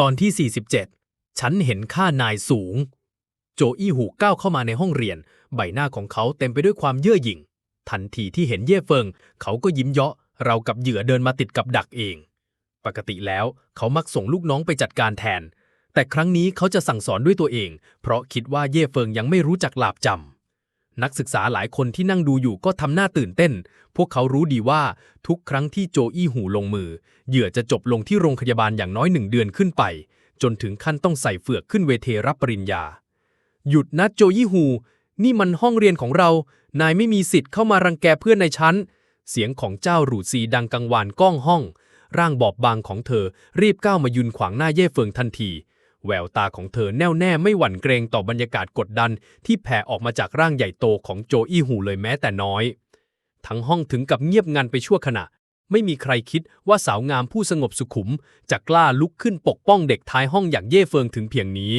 ตอนที่ 47 ฉันเห็นค่านายสูง โจอี้หูก้าวเข้ามาในห้องเรียน ใบหน้าของเขาเต็มไปด้วยความเย่อหยิ่ง ทันทีที่เห็นเย่เฟิง เขาก็ยิ้มเยาะเรากับเหยื่อเดินมาติดกับดักเอง ปกติแล้วเขามักส่งลูกน้องไปจัดการแทน แต่ครั้งนี้เขาจะสั่งสอนด้วยตัวเอง เพราะคิดว่าเย่เฟิงยังไม่รู้จักหลาบจำ นักศึกษาหลายคนที่นั่งดูอยู่ก็ทำหน้าตื่นเต้น พวกเขารู้ดีว่าทุกครั้งที่โจอี้หูลงมือ เหยื่อจะจบลงที่โรงพยาบาลอย่างน้อยหนึ่งเดือนขึ้นไป จนถึงขั้นต้องใส่เฟือกขึ้นเวทีรับปริญญา หยุดนะโจยี่หู นี่มันห้องเรียนของเรา นายไม่มีสิทธิ์เข้ามารังแกเพื่อนในชั้น เสียงของเจ้าหรูซีดังกังวานก้องห้อง ร่างบอบบางของเธอรีบก้าวมายืนขวางหน้าเย่เฟิงทันที แววตาของเธอแน่วแน่ไม่หวั่นเกรงต่อบรรยากาศกดดันที่แผ่ออกมาจากร่างใหญ่โตของโจอี้หูเลยแม้แต่น้อย ทั้งห้องถึงกับเงียบงันไปชั่วขณะ ไม่มีใครคิดว่าสาวงามผู้สงบสุขุมจะกล้าลุกขึ้นปกป้องเด็กท้ายห้องอย่างเย่เฟิงถึงเพียงนี้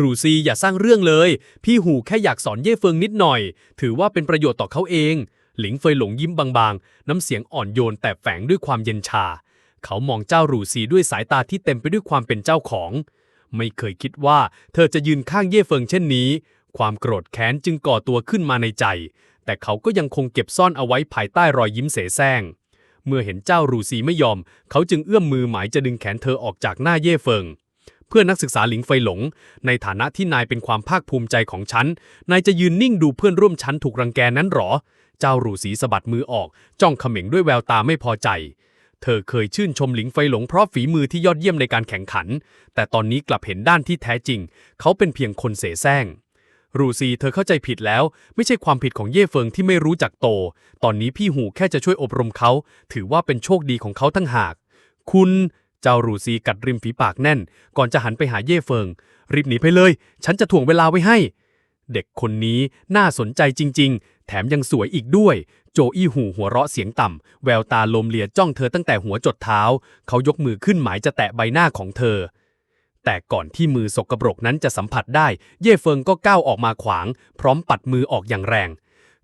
รูซีอย่าสร้างเรื่องเลย พี่หูแค่อยากสอนเย่เฟิงนิดหน่อย ถือว่าเป็นประโยชน์ต่อเขาเอง หลิงเฟยหลงยิ้มบางๆ น้ำเสียงอ่อนโยนแต่แฝงด้วยความเย็นชา เขามองเจ้ารูซีด้วยสายตาที่เต็มไปด้วยความเป็นเจ้าของ ไม่เคยคิดว่าเธอจะยืนข้างเย่เฟิงเช่นนี้ ความโกรธแค้นจึงก่อตัวขึ้นมาในใจ แต่เขาก็ยังคงเก็บซ่อนเอาไว้ภายใต้รอยยิ้มเสแสร้ง เมื่อเห็นเจ้ารูซีไม่ยอม เขาจึงเอื้อมมือหมายจะดึงแขนเธอออกจากหน้าเย่เฟิง เพื่อนักศึกษาหลิงเฟหลง ในฐานะที่นายเป็นความภาคภูมิใจของฉัน นายจะยืนนิ่งดูเพื่อนร่วมชั้นถูกรังแกนั้นหรอ เจ้ารูสีสะบัดมือออก จ้องเขม็งด้วยแววตาไม่พอใจ เธอเคยชื่นชมหลิงไฟหลงเพราะฝีมือที่ยอดเยี่ยมในการแข่งขัน แต่ตอนนี้กลับเห็นด้านที่แท้จริง เขาเป็นเพียงคนเสแสร้งรูซีเธอเข้าใจผิดแล้ว ไม่ใช่ความผิดของเย่เฟิงที่ไม่รู้จักโต ตอนนี้พี่หูแค่จะช่วยอบรมเขา ถือว่าเป็นโชคดีของเขาทั้งหาก คุณเจ้ารูซีกัดริมฝีปากแน่น ก่อนจะหันไปหาเย่เฟิง รีบหนีไปเลย ฉันจะถ่วงเวลาไว้ให้ เด็กคนนี้น่าสนใจจริง ๆ แถมยังสวยอีกด้วย โจอี้หูหัวเราะเสียงต่ำ แววตาลมเลียจ้องเธอตั้งแต่หัวจดเท้า เขายกมือขึ้นหมายจะแตะใบหน้าของเธอ แต่ก่อนที่มือสกปรกนั้นจะสัมผัสได้ เย่เฟิงก็ก้าวออกมาขวาง พร้อมปัดมือออกอย่างแรง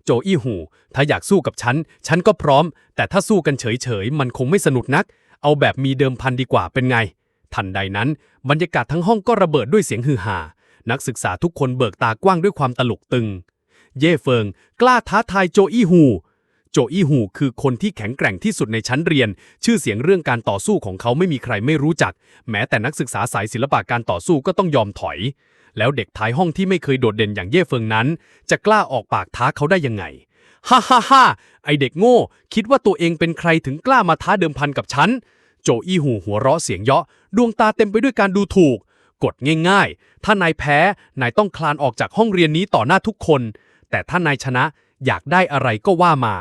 โจอี้หู ถ้าอยากสู้กับฉัน ฉันก็พร้อม แต่ถ้าสู้กันเฉยๆ มันคงไม่สนุกนัก เอาแบบมีเดิมพันดีกว่าเป็นไง ทันใดนั้น บรรยากาศทั้งห้องก็ระเบิดด้วยเสียงฮือฮา นักศึกษาทุกคนเบิกตากว้างด้วยความตลกตึง เย่เฟิง กล้าท้าทายโจอี้หูโจอี้หูคือคนที่แข็งแกร่งที่สุดในชั้นเรียน ชื่อเสียงเรื่องการต่อสู้ของเขาไม่มีใครไม่รู้จัก แม้แต่นักศึกษาสายศิลปะการต่อสู้ก็ต้องยอมถอย แล้วเด็กท้ายห้องที่ไม่เคยโดดเด่นอย่างเย่เฟิงนั้น จะกล้าออกปากท้าเขาได้ยังไงฮ่าฮ่าฮ่าไอเด็กโง่ คิดว่าตัวเองเป็นใครถึงกล้ามาท้าเดิมพันกับฉัน โจอี้หูหัวเราะเสียงเยาะ ดวงตาเต็มไปด้วยการดูถูก กฎง่ายๆ ถ้านายแพ้ นายต้องคลานออกจากห้องเรียนนี้ต่อหน้าทุกคน แต่ถ้านายชนะอยากได้อะไรก็ว่ามา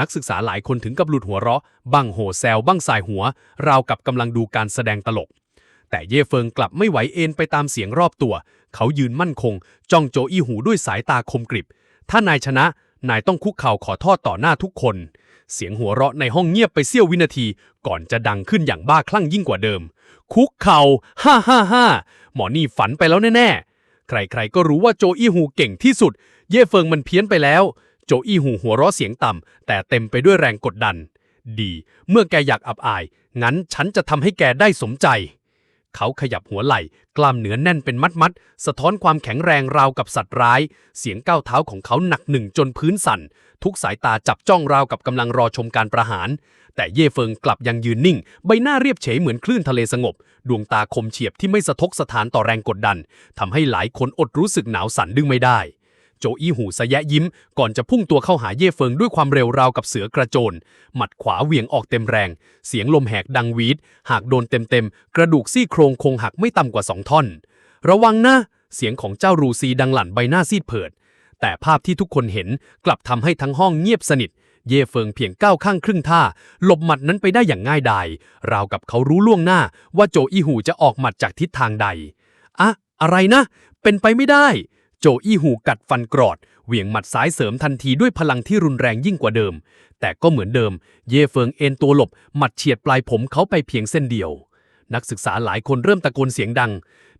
นักศึกษาหลายคนถึงกับหลุดหัวเราะบังโหแซวบังสายหัว ราวกับกำลังดูการแสดงตลก แต่เย่เฟิงกลับไม่ไหวเอ็นไปตามเสียงรอบตัว เขายืนมั่นคง จ้องโจอี้หูด้วยสายตาคมกริบ ถ้านายชนะ นายต้องคุกเข่าขอโทษต่อหน้าทุกคน เสียงหัวเราะในห้องเงียบไปเสี้ยววินาที ก่อนจะดังขึ้นอย่างบ้าคลั่งยิ่งกว่าเดิม คุกเข่าฮ่าฮ่าฮ่าหมอนี่ฝันไปแล้วแน่ๆ ใครๆก็รู้ว่าโจอี้หูเก่งที่สุด เย่เฟิงมันเพี้ยนไปแล้ว โจอี้หูหัวเราะเสียงต่ำแต่เต็มไปด้วยแรงกดดัน ดี เมื่อแกอยากอับอาย งั้นฉันจะทำให้แกได้สมใจ เขาขยับหัวไหล่ กล้ามเนื้อแน่นเป็นมัดมัดๆ สะท้อนความแข็งแรงราวกับสัตว์ร้าย เสียงก้าวเท้าของเขาหนักหนึ่งจนพื้นสั่น ทุกสายตาจับจ้องราวกับกำลังรอชมการประหาร แต่เย่เฟิงกลับยังยืนนิ่ง ใบหน้าเรียบเฉยเหมือนคลื่นทะเลสงบ ดวงตาคมเฉียบที่ไม่สะทกสถานต่อแรงกดดันทำให้หลายคนอดรู้สึกหนาวสั่นดึงไม่ได้ โจอี้หูสะแยะยิ้ม ก่อนจะพุ่งตัวเข้าหาเย่เฟิงด้วยความเร็วราวกับเสือกระโจน หมัดขวาเหวี่ยงออกเต็มแรง เสียงลมแหกดังวีด หากโดนเต็มๆ กระดูกซี่โครงคงหักไม่ต่ำกว่าสองท่อน ระวังนะ เสียงของเจ้ารูซีดังหลั่นใบหน้าซีดเผิด แต่ภาพที่ทุกคนเห็นกลับทำให้ทั้งห้องเงียบสนิท เย่เฟิงเพียงก้าวข้างครึ่งท่า หลบหมัดนั้นไปได้อย่างง่ายดาย ราวกับเขารู้ล่วงหน้าว่าโจอี้หูจะออกหมัดจากทิศทางใดอะอะไรนะ เป็นไปไม่ได้ โจอี้หูกัดฟันกรอด เหวี่ยงหมัดซ้ายเสริมทันทีด้วยพลังที่รุนแรงยิ่งกว่าเดิม แต่ก็เหมือนเดิม เย่เฟิงเอ็นตัวหลบ หมัดเฉียดปลายผมเขาไปเพียงเส้นเดียว นักศึกษาหลายคนเริ่มตะโกนเสียงดัง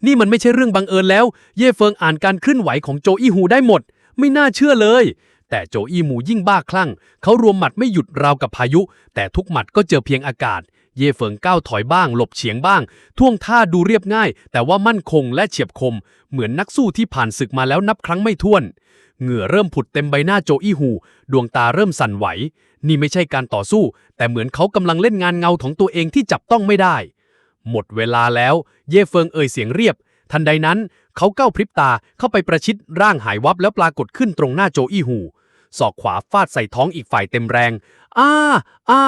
นี่มันไม่ใช่เรื่องบังเอิญแล้ว เย่เฟิงอ่านการเคลื่อนไหวของโจอี้หูได้หมด ไม่น่าเชื่อเลย แต่โจอี้หมูยิ่งบ้าคลั่ง เขารวมหมัดไม่หยุดราวกับพายุ แต่ทุกหมัดก็เจอเพียงอากาศ เย่เฟิงก้าวถอยบ้างหลบเฉียงบ้าง ท่วงท่าดูเรียบง่าย แต่ว่ามั่นคงและเฉียบคม เหมือนนักสู้ที่ผ่านศึกมาแล้วนับครั้งไม่ถ้วน เหงื่อเริ่มผุดเต็มใบหน้าโจอี้หู ดวงตาเริ่มสั่นไหว นี่ไม่ใช่การต่อสู้ แต่เหมือนเขากำลังเล่นงานเงาของตัวเองที่จับต้องไม่ได้ หมดเวลาแล้ว เย่เฟิงเอ่ยเสียงเรียบ ทันใดนั้น เขาก้าวพริบตาเข้าไปประชิดร่างหายวับแล้วปรากฏขึ้นตรงหน้าโจอี้หู ศอกขวาฟาดใส่ท้องอีกฝ่ายเต็มแรง อ้า อ้า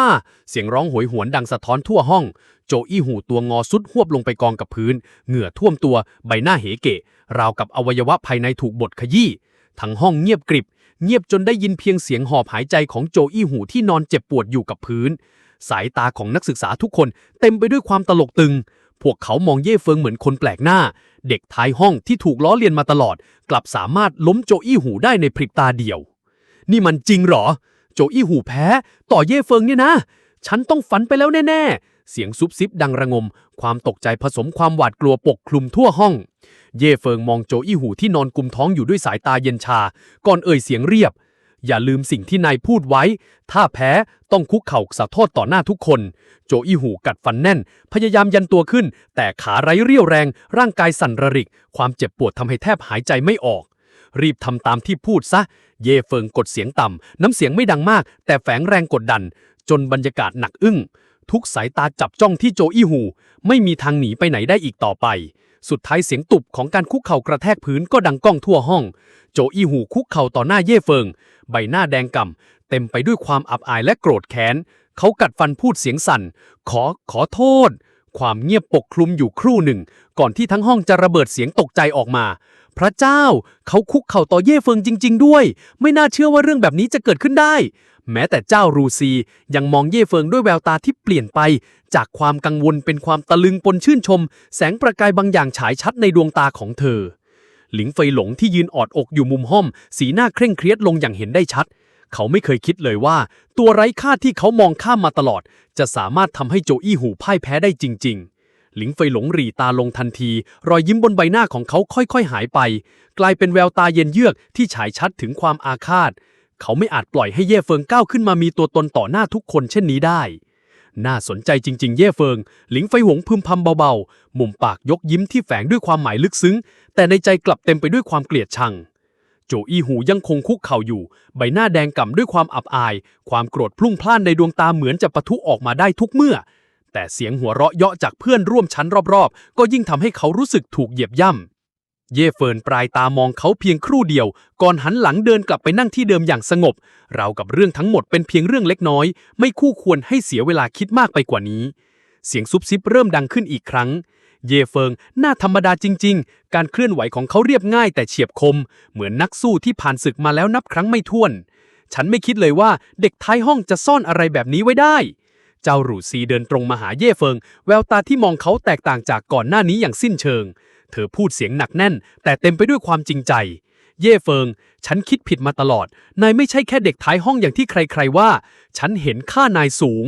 เสียงร้องโหยหวนดังสะท้อนทั่วห้อง โจอี้หูตัวงอสุดหวบลงไปกองกับพื้น เหงื่อท่วมตัว ใบหน้าเหเกะ ราวกับอวัยวะภายในถูกบดขยี้ ทั้งห้องเงียบกริบ เงียบจนได้ยินเพียงเสียงหอบหายใจของโจอี้หูที่นอนเจ็บปวดอยู่กับพื้น สายตาของนักศึกษาทุกคนเต็มไปด้วยความตลกตึง พวกเขามองเย่เฟิงเหมือนคนแปลกหน้า เด็กท้ายห้องที่ถูกล้อเลียนมาตลอด กลับสามารถล้มโจอี้หูได้ในพริบตาเดียว นี่มันจริงเหรอ โจอี้หูแพ้ ต่อเย่เฟิงเนี่ยนะ ฉันต้องฝันไปแล้วแน่ ๆ เสียงซุบซิบดังระงม ความตกใจผสมความหวาดกลัวปกคลุมทั่วห้อง เย่เฟิงมองโจอี้หูที่นอนกุมท้องอยู่ด้วยสายตาเย็นชา ก่อนเอ่ยเสียงเรียบ อย่าลืมสิ่งที่นายพูดไว้ ถ้าแพ้ต้องคุกเข่าสาโทษต่อหน้าทุกคน โจอี้หูกัดฟันแน่น พยายามยันตัวขึ้น แต่ขาไร้เรี่ยวแรง ร่างกายสั่นระริก ความเจ็บปวดทำให้แทบหายใจไม่ออก รีบทำตามที่พูดซะ เย่เฟิงกดเสียงต่ำ น้ำเสียงไม่ดังมาก แต่แฝงแรงกดดัน จนบรรยากาศหนักอึ้ง ทุกสายตาจับจ้องที่โจอี้หู ไม่มีทางหนีไปไหนได้อีกต่อไป สุดท้ายเสียงตุบของการคุกเข่ากระแทกพื้นก็ดังก้องทั่วห้อง โจอี้หูคุกเข่าต่อหน้าเย่เฟิง ใบหน้าแดงก่ำเต็มไปด้วยความอับอายและโกรธแค้น เขากัดฟันพูดเสียงสั่น ขอขอโทษความเงียบปกคลุมอยู่ครู่หนึ่ง ก่อนที่ทั้งห้องจะระเบิดเสียงตกใจออกมา พระเจ้า เขาคุกเข่าต่อเย่เฟิงจริง ๆ ด้วย ไม่น่าเชื่อว่าเรื่องแบบนี้จะเกิดขึ้นได้ แม้แต่เจ้ารูซียังมองเย่เฟิงด้วยแววตาที่เปลี่ยนไป จากความกังวลเป็นความตะลึงปนชื่นชม แสงประกายบางอย่างฉายชัดในดวงตาของเธอ หลิงเฟยหลงที่ยืนออดอกอยู่มุมห้องสีหน้าเคร่งเครียดลงอย่างเห็นได้ชัด เขาไม่เคยคิดเลยว่า ตัวไร้ค่าที่เขามองข้ามมาตลอด จะสามารถทำให้โจอี้หูพ่ายแพ้ได้จริง ๆ หลิงเฟยหลงหรีตาลงทันที รอยยิ้มบนใบหน้าของเขาค่อยๆ หายไป กลายเป็นแววตาเย็นเยือกที่ฉายชัดถึงความอาฆาต เขาไม่อาจปล่อยให้เย่เฟิงก้าวขึ้นมามีตัวตนต่อหน้าทุกคนเช่นนี้ได้ น่าสนใจจริง ๆ เย่เฟิง หลิงไฟหงพึมพำเบาๆ มุมปากยกยิ้มที่แฝงด้วยความหมายลึกซึ้ง แต่ในใจกลับเต็มไปด้วยความเกลียดชังโจอี้หูยังคงคุกเข่าอยู่ ใบหน้าแดงก่ำด้วยความอับอาย ความโกรธพลุ่งพล่านในดวงตาเหมือนจะปะทุออกมาได้ทุกเมื่อ แต่เสียงหัวเราะเยาะจากเพื่อนร่วมชั้นรอบๆ ก็ยิ่งทำให้เขารู้สึกถูกเหยียบย่ำ เย่เฟินปลายตามองเขาเพียงครู่เดียว ก่อนหันหลังเดินกลับไปนั่งที่เดิมอย่างสงบราวกับเรื่องทั้งหมดเป็นเพียงเรื่องเล็กน้อย ไม่คู่ควรให้เสียเวลาคิดมากไปกว่านี้ เสียงซุบซิบเริ่มดังขึ้นอีกครั้งเย่เฟิงหน้าธรรมดาจริง ๆ การเคลื่อนไหวของเขาเรียบง่ายแต่เฉียบคม เหมือนนักสู้ที่ผ่านศึกมาแล้วนับครั้งไม่ถ้วน ฉันไม่คิดเลยว่าเด็กท้ายห้องจะซ่อนอะไรแบบนี้ไว้ได้ เจ้าหรูซีเดินตรงมาหาเย่เฟิง แววตาที่มองเขาแตกต่างจากก่อนหน้านี้อย่างสิ้นเชิง เธอพูดเสียงหนักแน่น แต่เต็มไปด้วยความจริงใจ เย่เฟิง ฉันคิดผิดมาตลอด นายไม่ใช่แค่เด็กท้ายห้องอย่างที่ใครๆว่า ฉันเห็นค่านายสูง